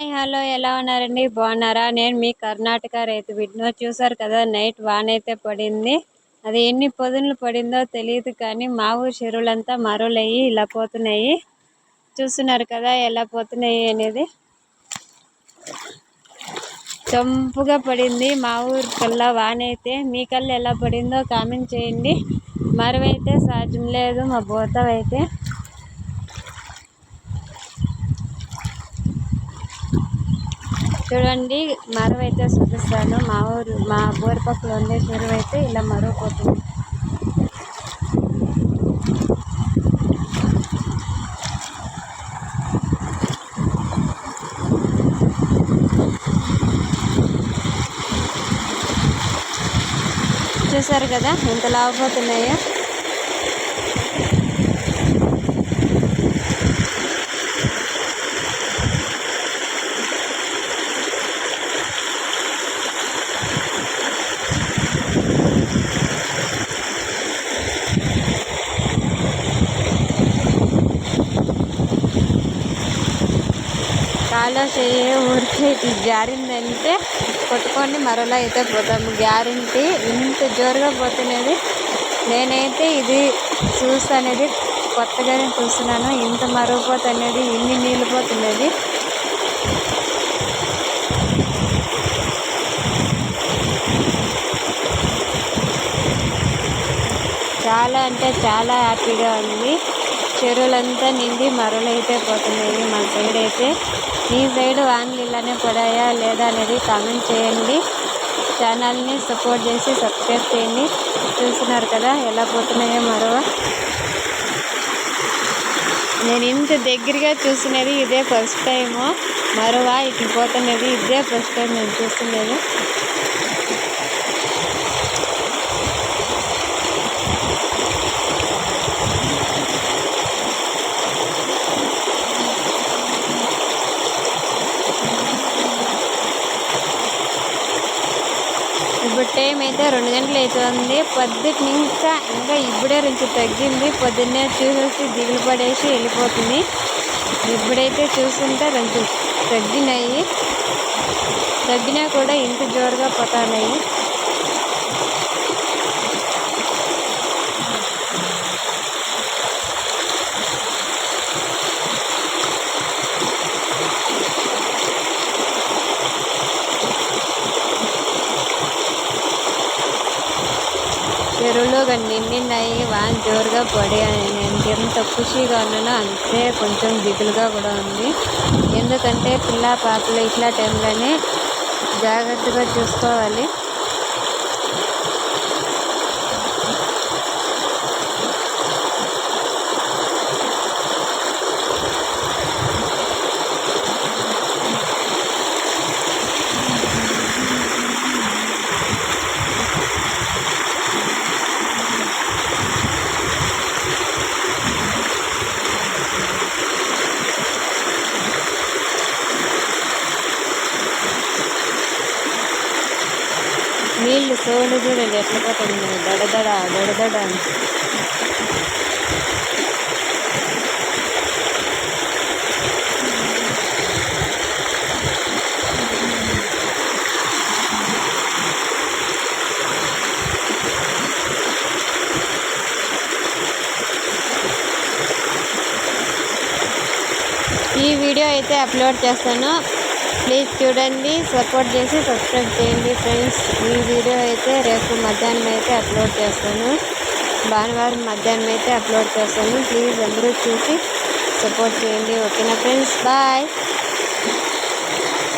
Hello ఎలా ఉన్నారండి? బాగున్నారా? నేను మీ కర్ణాటక రైతు బిడ్డను చూసారు కదా నైట్ వాన్ అయితే పడింది. అది ఎన్ని పొదులు పడిందో తెలియదు కానీ మా ఊరు చెరువులంతా మరులయ్యి ఇలా పోతున్నాయి. చూస్తున్నారు కదా ఎలా పోతున్నాయి అనేది. చంపుగా పడింది మా ఊరు కల్లా వాన్ అయితే మీ కల్లా ఎలా పడిందో కామెంట్ చేయండి. మరువైతే సాధ్యం లేదు మా బోతవైతే చూడండి మరవ అయితే చూపిస్తాను. మా ఊరు మా ఊరి పక్కన ఉండే చెరువు అయితే ఇలా మరవపోతుంది చూసారు కదా ఎంత లాభపోతున్నాయో కాలో చేయ ఊరికే జారిందంటే కొట్టుకొని మరోలా అయితే పోతాము గ్యారంటీ ఇంత జోరుగా పోతున్నది. నేనైతే ఇది చూస్తనేది కొత్తగానే చూస్తున్నాను. ఇంత మరుగుపోతున్నది ఇన్ని నీళ్ళు పోతున్నది. చాలా అంటే చాలా హ్యాపీగా ఉంది. చెరువులంతా నిండి మరలైతే పోతున్నాయి. మా సైడ్ అయితే మీ సైడ్ వాన్ ఇలానే పడాయా లేదా అనేది కామెంట్ చేయండి. ఛానల్ని సపోర్ట్ చేసి సబ్స్క్రైబ్ చేయండి. చూస్తున్నారు కదా ఎలా పోతున్నాయో మరో. నేను ఇంత దగ్గరగా చూసినది ఇదే ఫస్ట్ టైము మరవా ఇట్లా పోతున్నది ఇదే ఫస్ట్ టైం నేను చూస్తున్నది ఇప్పుడు టైం అయితే రెండు గంటలు అవుతుంది. పొద్దుటి ఇంకా ఇంకా ఇప్పుడే రుచి తగ్గింది. పొద్దున్నే చూసేసి దిగులు పడేసి వెళ్ళిపోతుంది. ఇప్పుడైతే చూస్తుంటే రెండు తగ్గినాయి. తగ్గినా కూడా ఇంత జోరుగా పోతున్నాయి. చెరువులో నిండినాయి వాన్ జోరుగా పడి నేను ఎంత ఖుషిగా ఉన్నానో అంతే కొంచెం దిగులుగా కూడా ఉంది. ఎందుకంటే పిల్ల పాపలు ఇట్లా టైంలోనే జాగ్రత్తగా చూసుకోవాలి. నీళ్ళు సోలు చూడండి ఎట్లా పోతుంది. దడదడ దడదడ ఈ వీడియో అయితే అప్లోడ్ చేస్తాను. ప్లీజ్ చూడండి సపోర్ట్ చేసి సబ్స్క్రైబ్ చేయండి ఫ్రెండ్స్. ఈ వీడియో అయితే రేపు మధ్యాహ్నం అయితే అప్లోడ్ చేస్తాను. భానువారం మధ్యాహ్నం అయితే అప్లోడ్ చేస్తాను. ప్లీజ్ అందరూ చూసి సపోర్ట్ చేయండి. ఓకేనా ఫ్రెండ్స్? బాయ్.